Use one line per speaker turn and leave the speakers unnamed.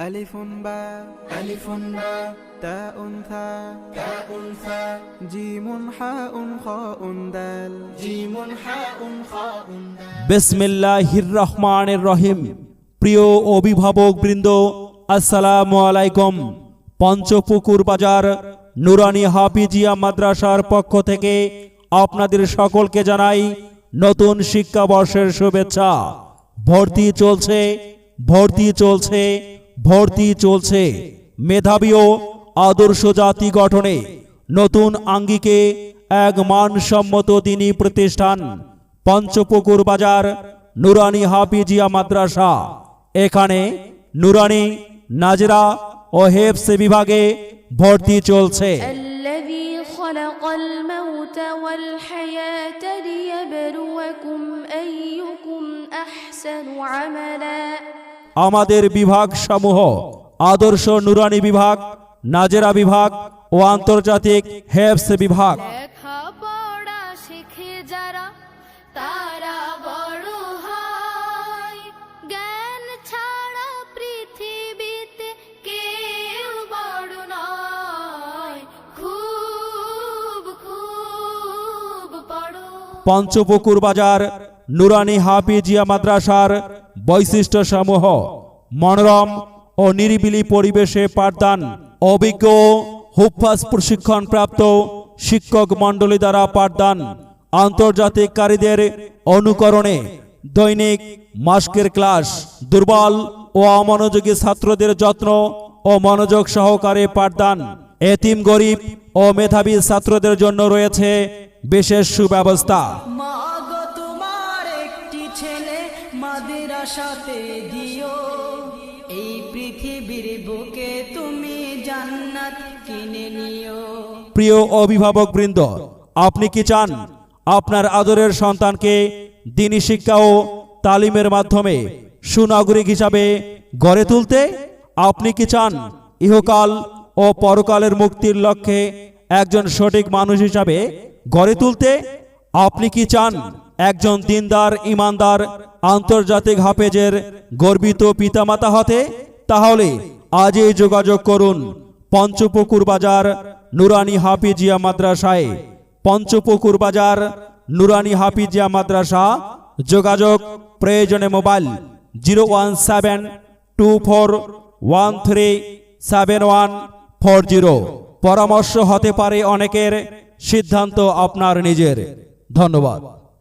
ألف باء
ألف باء
تاء ثاء
تاء ثاء
جيم حاء خاء دال
جيم حاء خاء دال
বিসমিল্লাহির রহমানের রহিম প্রিয় অভিভাবক বৃন্দ আসসালামু আলাইকুম পঞ্চপুকুর বাজার নুরানি হাফিজিয়া মাদ্রাসার পক্ষ থেকে আপনাদের সকলকে জানাই নতুন শিক্ষাবর্ষের শুভেচ্ছা ভর্তি চলছে ভর্তি চলছে ভর্তি চলছে মেধাবী ও আদর্শ জাতি গঠনে নতুন আঙ্গিকে এক মানসম্মত দিনী প্রতিষ্ঠান পঞ্চপুকুর বাজার নুরানি হাফিজিয়া মাদ্রাসা এখানে নুরানি নাজরা ও হেফস বিভাগে ভর্তি চলছে
الذي خلق الموت والحياة ليبلوكم أيكم أحسن عملا
আমাদের বিভাগ সমূহ আদর্শ নুরানি বিভাগ নাজেরা বিভাগ ও আন্তর্জাতিক হেফস বিভাগ। পঞ্চপুকুর বাজার নুরানি হাফিজিয়া মাদ্রাসার বৈশিষ্ট্য সমূহ মনোরম ও নিরিবিলি পরিবেশে পাঠদান, অভিজ্ঞ হুফাস প্রশিক্ষণ প্রাপ্ত শিক্ষক মণ্ডলী দ্বারা পাঠদান আন্তর্জাতিক কারীদের অনুকরণে দৈনিক মাস্কের ক্লাস, দুর্বল ও অমনোযোগী ছাত্রদের যত্ন ও মনোযোগ সহকারে পাঠদান, এতিম, গরিব ও মেধাবী ছাত্রদের জন্য রয়েছে বিশেষ সুব্যবস্থা।
ছেলে মাদ্রাসাতে দিও। এই পৃথিবীর বুকে তুমি জান্নাত কিনে নিও।
প্রিয় অভিভাবক বৃন্দ, আপনি কি চান আপনার আদরের সন্তানকে দিনী শিক্ষা ও তালিমের মাধ্যমে সুনাগরিক হিসাবে গড়ে তুলতে? আপনি কি চান ইহকাল ও পরকালের মুক্তির লক্ষ্যে একজন সঠিক মানুষ হিসাবে গড়ে তুলতে? আপনি কি চান একজন দিনদার, ইমানদার, আন্তর্জাতিক হাফেজের গর্বিত পিতামাতা হতে, তাহলে আজই যোগাযোগ করুন পঞ্চপুকুর বাজার, নুরানি হাফিজিয়া মাদ্রাসায়। পঞ্চপুকুর বাজার, নুরানি হাফিজিয়া মাদ্রাসা। যোগাযোগ প্রয়োজনে mobile zero one seven two four one three seven one four zero. পরামর্শ হতে পারে অনেকের, সিদ্ধান্ত আপনার নিজের। ধন্যবাদ।